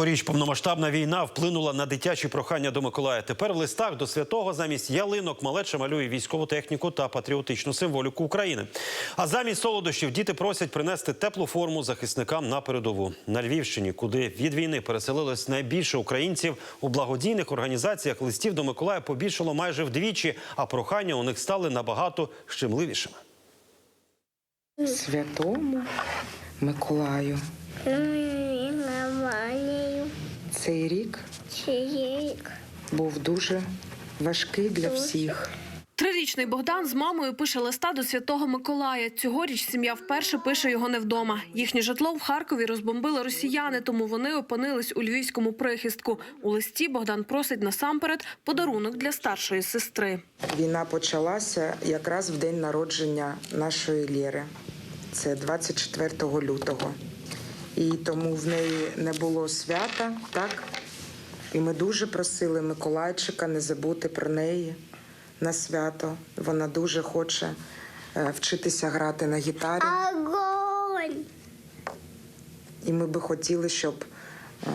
Річ повномасштабна війна вплинула на дитячі прохання до Миколая. Тепер в листах до святого замість ялинок малеча малює військову техніку та патріотичну символіку України. А замість солодощів діти просять принести теплу форму захисникам на передову на Львівщині, куди від війни переселилось найбільше українців у благодійних організаціях. Листів до Миколая побільшало майже вдвічі, а прохання у них стали набагато щемливішими. Святому Миколаю. І Навалію Цей рік був дуже важкий для всіх. Трирічний Богдан з мамою пише листа до святого Миколая. Цьогоріч сім'я вперше пише його не вдома. Їхнє житло в Харкові розбомбили росіяни, тому вони опинились у львівському прихистку. У листі Богдан просить насамперед подарунок для старшої сестри. Війна почалася якраз в день народження нашої Лєри. Це 24 лютого. І тому в неї не було свята, так? І ми дуже просили Миколайчика не забути про неї на свято. Вона дуже хоче е, вчитися грати на гітарі. Огонь! І ми би хотіли, щоб е,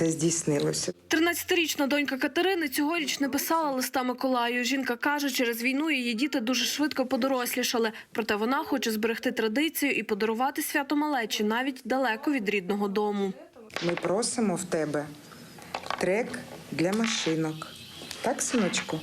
це здійснилося. 13-річна донька Катерини цьогоріч не писала листа Миколаю. Жінка каже, через війну її діти дуже швидко подорослішали. Проте вона хоче зберегти традицію і подарувати свято малечі навіть далеко від рідного дому. Ми просимо в тебе трек для машинок. Так, синочку?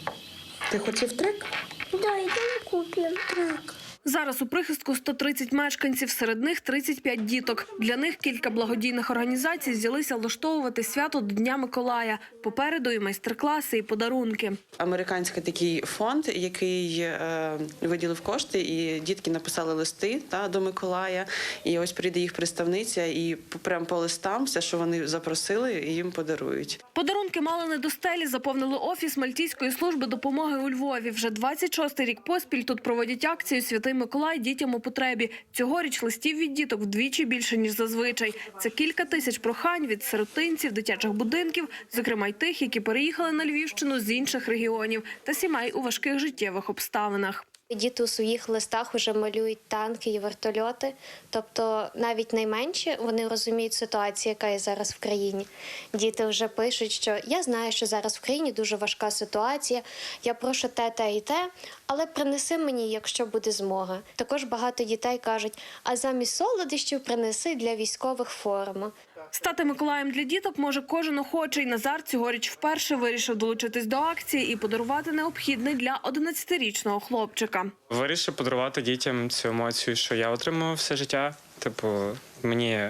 Ти хотів трек? Да, йдемо купимо трак. Зараз у прихистку 130 мешканців, серед них 35 діток. Для них кілька благодійних організацій взялися влаштовувати свято до Дня Миколая. Попереду і майстер-класи, і подарунки. Американський такий фонд, який е, виділив кошти, і дітки написали листи та, до Миколая. І ось прийде їх представниця, і прям по листам все, що вони запросили, їм подарують. Подарунки мали не до стелі, заповнили офіс Мальтійської служби допомоги у Львові. Вже 26-й рік поспіль тут проводять акцію Святий Миколай дітям у потребі. Цьогоріч листів від діток вдвічі більше ніж зазвичай. Це кілька тисяч прохань від сиротинців, дитячих будинків, зокрема й тих, які переїхали на Львівщину з інших регіонів та сімей у важких життєвих обставинах. Діти у своїх листах вже малюють танки і вертольоти. Тобто, навіть найменші вони розуміють ситуацію, яка є зараз в країні. Діти вже пишуть, що я знаю, що зараз в країні дуже важка ситуація. Я прошу те, те і те, але принеси мені, якщо буде змога. Також багато дітей кажуть: а замість солодощів принеси для військових форму. Стати Миколаєм для діток може кожен охочий. Назар цьогоріч вперше вирішив долучитись до акції і подарувати необхідний для 11-річного хлопчика. Вирішив подарувати дітям цю емоцію, що я отримував все життя. Типу, мені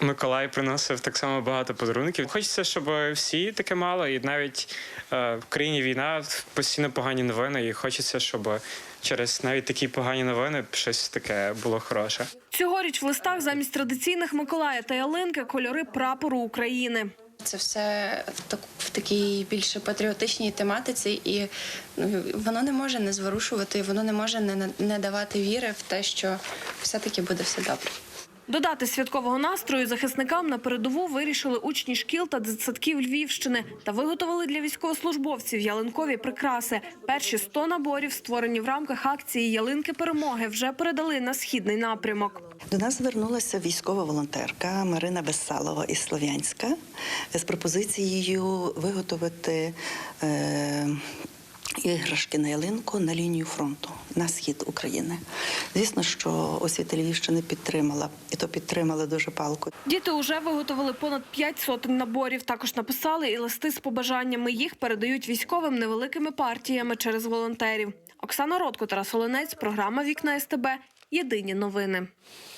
Миколай приносив так само багато подарунків. Хочеться, щоб всі таке мали, і навіть е, в країні війна постійно погані новини, і хочеться, щоб через навіть такі погані новини щось таке було хороше. Цьогоріч в листах замість традиційних Миколая та ялинки кольори прапору України. Це все в, так, в такій більше патріотичній тематиці, і ну, воно не може не зворушувати, воно не може не, не давати віри в те, що все-таки буде все добре. Додати святкового настрою захисникам на передову вирішили учні шкіл та дитсадків Львівщини та виготовили для військовослужбовців ялинкові прикраси. Перші 100 наборів, створені в рамках акції Ялинки перемоги, вже передали на східний напрямок. До нас звернулася військова волонтерка Марина Бессалова із Слов'янська з пропозицією виготовити е, іграшки на ялинку на лінію фронту на схід України. Звісно, що освіта Львівщини підтримала, і то підтримали дуже палко. Діти вже виготовили понад 5 сотень наборів. Також написали і листи з побажаннями. Їх передають військовим невеликими партіями через волонтерів. Оксана Ротко, Тарас Оленець, програма Вікна СТБ. Єдині новини.